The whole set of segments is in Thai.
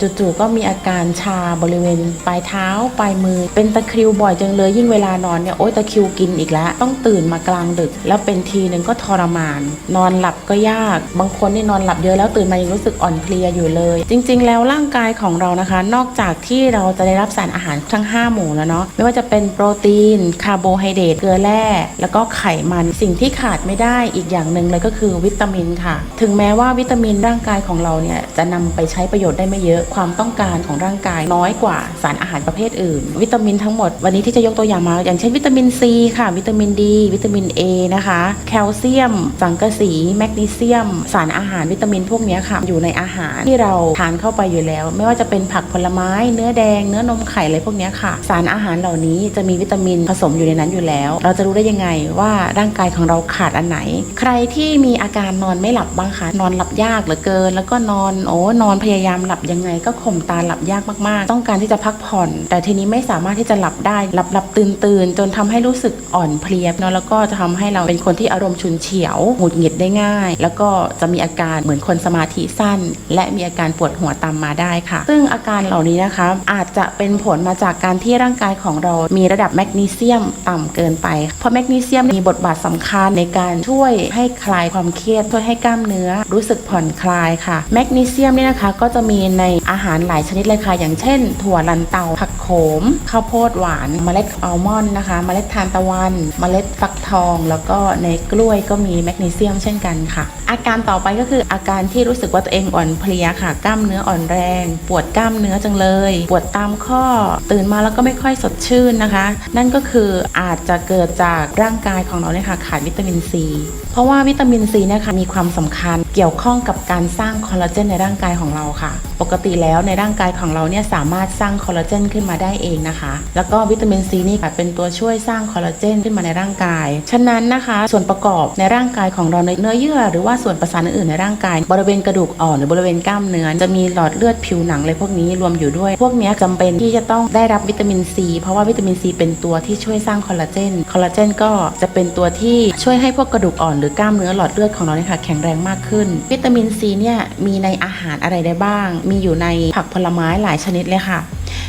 จู่ๆก็มีอาการชาบริเวณปลายเท้าปลายมือ เป็นตะคริวบ่อยจังเลยยิ่งเวลานอนเนี่ยโอ๊ยตะคริวกินอีกแล้ว ต้องตื่นมากลางดึก แล้วเป็นทีนึงก็ทรมาน นอนหลับก็ยาก บางคนนี่นอนหลับเยอะแล้วตื่นมายังรู้สึกอ่อนเพลียอยู่เลย จริง ๆ แล้วร่างกายของเรานะคะ นอกจากที่เราจะได้รับสารอาหารทั้ง 5 หมู่แล้วเนาะไม่ว่าจะเป็นโปรตีนคาร์โบไฮเดรตเกลือแร่แล้วก็ไขมันสิ่งที่ขาดไม่ได้อีกอย่างหนึ่งเลยก็คือวิตามินค่ะ ถึงแม้ว่าวิตามินร่างกายของเราเนี่ยจะนำไปใช้ประโยชน์ได้ไม่เยอะความต้องการของร่างกายน้อยกว่าสารอาหารประเภทอื่น วิตามินทั้งหมดวันนี้ที่จะยกตัวอย่างมา อย่างเช่นวิตามินซีค่ะ วิตามินดีวิตามิน A นะคะ แคลเซียม สังกะสี แมกนีเซียม สารอาหารวิตามินพวกนี้ค่ะ อยู่ในอาหารที่เราทานเข้าไปอยู่แล้ว ไม่ว่าจะเป็นผักผลไม้ เนื้อแดง เนื้อนมไข่อะไรพวกนี้ค่ะ สารอาหารเหล่านี้จะมีวิตามินผสมอยู่ในนั้นอยู่แล้ว เราจะรู้ได้ยังไงว่าร่างกายของเราขาดอันไหน ใครที่มีอาการนอนไม่หลับบ้างคะนอนหลับยากเหลือเกิน แล้วก็นอนโอ้นอนพยายามหลับยังไงก็ข่มตาหลับยากมากๆ ต้องการที่จะพักผ่อน แต่ทีนี้ไม่สามารถที่จะหลับได้ หลับหลับตื่นตื่นจนทำให้รู้สึกอ่อนเพลียเนาะแล้วก็จะทำให้เราเป็นคนที่อารมณ์ฉุนเฉียวหงุดหงิดได้ง่าย แล้วก็จะมีอาการเหมือนคนสมาธิสั้น และมีอาการปวดหัวตามมาได้ค่ะ ซึ่งอาการเหล่านี้นะคะ อาจจะเป็นผลมาจากการที่ร่างกายของเรามีระดับแมกนีเซียมต่ำเกินไป เพราะแมกนีเซียมมีบทบาทสำคัญในการช่วยให้คลายความเครียดช่วยให้กล้ามเนื้อ รู้สึกผ่อนคลายค่ะ แมกนีเซียมเนี่ยนะคะก็จะมีในอาหารหลายชนิดเลยค่ะ อย่างเช่น ถั่วลันเตา ผักโขม ข้าวโพดหวาน เมล็ดอัลมอนด์นะคะ เมล็ดทานตะวัน เมล็ดฟักทอง แล้วก็ในกล้วยก็มีแมกนีเซียมเช่นกันค่ะ อาการต่อไปก็คืออาการที่รู้สึกว่าตัวเองอ่อนเพลียค่ะ กล้ามเนื้ออ่อนแรง ปวดกล้ามเนื้อจังเลย ปวดตามข้อ ตื่นมาแล้วก็ไม่ค่อยสดชื่นนะคะ นั่นก็คืออาจจะเกิดจากร่างกายของเราเนี่ยค่ะขาดวิตามินซีเพราะว่าวิตามินซีเนี่ยค่ะมีความสำคัญเกี่ยวข้องกับการสร้างคอลลาเจนในร่างกายของเราค่ะ ปกติแล้วในร่างกายของเราเนี่ยสามารถสร้างคอลลาเจนขึ้นมาได้เองนะคะ แล้วก็วิตามินซีนี่ค่ะเป็นตัวช่วยสร้างคอลลาเจนขึ้นมาในร่างกาย ฉะนั้นนะคะ ส่วนประกอบในร่างกายของเราในเนื้อเยื่อ หรือว่าส่วนประสาทอื่นในร่างกาย บริเวณกระดูกอ่อนหรือบริเวณกล้ามเนื้อจะมีหลอดเลือดผิวหนังเลยพวกนี้รวมอยู่ด้วย พวกนี้ยจำเป็นที่จะต้องได้รับวิตามินซีเพราะว่าวิตามินซีเป็นตัวที่ช่วยสร้างคอลลาเจนคอลลาเจนก็จะเป็นตัวที่ช่วยให้พวกกระดูกอ่อนหรือกล้ามเนื้อหลอดเลือดของเราเนี่ยค่ะแข็งแรงมากขึ้น วิตามินซีเนี่ยมีในอาหารอะไรได้บ้าง มีอยู่ในผักผลไม้หลายชนิดเลยค่ะ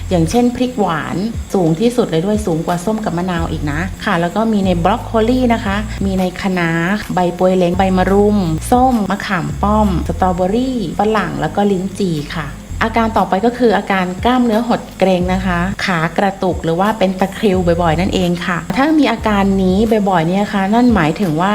อย่างเช่นพริกหวานสูงที่สุดเลยด้วยสูงกว่าส้มกับมะนาวอีกนะค่ะ แล้วก็มีในบรอกโคลีนะคะ มีในคะน้าใบปวยเล้งใบมะรุม ส้ม มะขามป้อม สตรอเบอรี่ฝรั่งแล้วก็ลิ้นจี่ค่ะ อาการต่อไปก็คืออาการกล้ามเนื้อหดเกรงนะคะ ขากระตุกหรือว่าเป็นตะคริวบ่อยๆ นั่นเองค่ะ ถ้ามีอาการนี้บ่อยๆเนี่ยค่ะนั่นหมายถึงว่า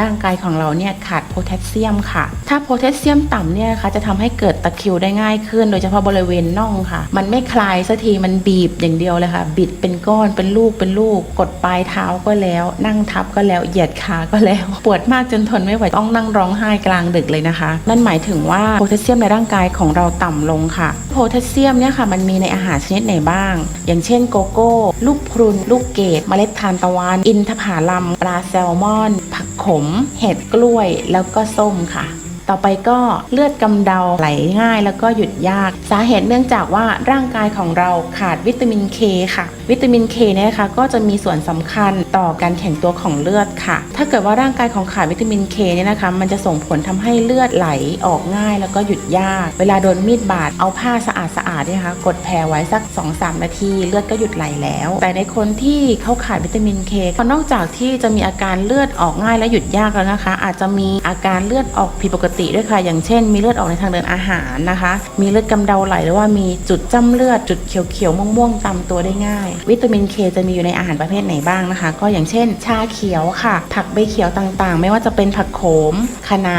ร่างกายของเราเนี่ยขาดโพแทสเซียมค่ะ ถ้าโพแทสเซียมต่ำเนี่ยนะคะจะทำให้เกิดตะคริวได้ง่ายขึ้น โดยเฉพาะบริเวณน่องค่ะ มันไม่คลายสักทีมันบีบอย่างเดียวเลยค่ะ บิดเป็นก้อนเป็นลูกเป็นลูก กดปลายเท้าก็แล้ว นั่งทับก็แล้วเหยียดขาก็แล้ว ปวดมากจนทนไม่ไหวต้องนั่งร้องไห้กลางดึกเลยนะคะ นั่นหมายถึงว่าโพแทสเซียมในร่างกายของเราต่ำลงค่ะ โพแทสเซียมเนี่ยค่ะมันมีในอาหารชนิดไหนบ้าง อย่างเช่นโกโก้ ลูกพรุน ลูกเกดเมล็ดทานตะวัน อินทผลัม ปลาแซลมอน ผักขม เห็ดกล้วย แล้วก็ส้มค่ะ ต่อไปก็เลือดกำเดาไหลง่าย แล้วก็หยุดยาก สาเหตุเนื่องจากว่าร่างกายของเราขาดวิตามินเคค่ะ วิตามินเคเนี่ยนะคะก็จะมีส่วนสำคัญต่อการแข็งตัวของเลือดค่ะ ถ้าเกิดว่าร่างกายของขาดวิตามินเคเนี่ยนะคะ มันจะส่งผลทำให้เลือดไหลออกง่าย แล้วก็หยุดยาก เวลาโดนมีดบาดเอาผ้าสะอาดสะอาดๆเนี่ยคะกดแผลไว้สัก 2-3 นาที เลือดก็หยุดไหลแล้ว แต่ในคนที่เขาขาดวิตามินเคนอกจากที่จะมีอาการเลือดออกง่ายและหยุดยากแล้วนะคะ อาจจะมีอาการเลือดออกผิดปกติด้วยค่ะ อย่างเช่น มีเลือดออกในทางเดินอาหารนะคะ มีเลือดกำเดาไหลหรือว่ามีจุดจ้ำเลือดจุดเขียวๆม่วงๆตามตัวได้ง่าย วิตามินเคจะมีอยู่ในอาหารประเภทไหนบ้างนะคะ ก็อย่างเช่น ชาเขียวค่ะ ผักใบเขียวต่างๆ ไม่ว่าจะเป็นผักโขมคะน้า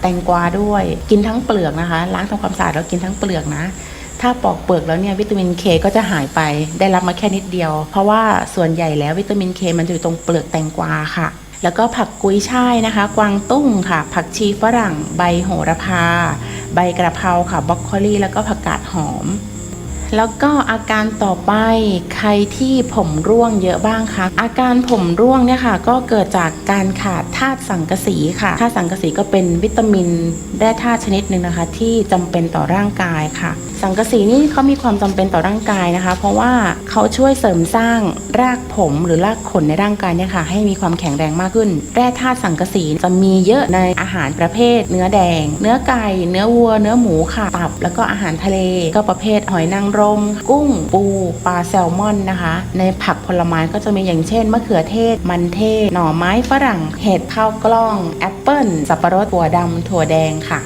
แตงกวาด้วย กินทั้งเปลือกนะคะ ล้างทำความสะอาดแล้วกินทั้งเปลือกนะถ้าปอกเปลือกแล้วเนี่ยวิตามินเคก็จะหายไปได้รับมาแค่นิดเดียว เพราะว่าส่วนใหญ่แล้ววิตามินเคมันจะอยู่ตรงเปลือกแตงกวาค่ะ แล้วก็ผักกุ้ยช่ายนะคะ กวางตุ้งค่ะ ผักชีฝรั่ง ใบโหระพา ใบกระเพราค่ะบรอกโคลีแล้วก็ผักกาดหอม แล้วก็อาการต่อไปใครที่ผมร่วงเยอะบ้างคะ อาการผมร่วงเนี่ยค่ะ ก็เกิดจากการขาดธาตุสังกะสีค่ะธาตุสังกะสีก็เป็นวิตามินแร่ธาตุชนิดหนึ่งนะคะ ที่จำเป็นต่อร่างกายค่ะ สังกะสีนี่เขามีความจำเป็นต่อร่างกายนะคะ เพราะว่าเขาช่วยเสริมสร้างรากผมหรือรากขนในร่างกายเนี่ยค่ะ ให้มีความแข็งแรงมากขึ้น แร่ธาตุสังกะสีจะมีเยอะในอาหารประเภท เนื้อแดง เนื้อไก่ เนื้อวัว เนื้อหมูค่ะตับ แล้วก็อาหารทะเล ก็ประเภทหอยนางรรม กุ้ง ปู ปลาแซลมอนนะคะ ในผักผลไม้ก็จะมีอย่างเช่น มะเขือเทศ มันเทศ หน่อไม้ฝรั่ง เห็ดข้าวกล้อง แอปเปิ้ล สับปะรดถั่วดำถั่วแดงค่ะ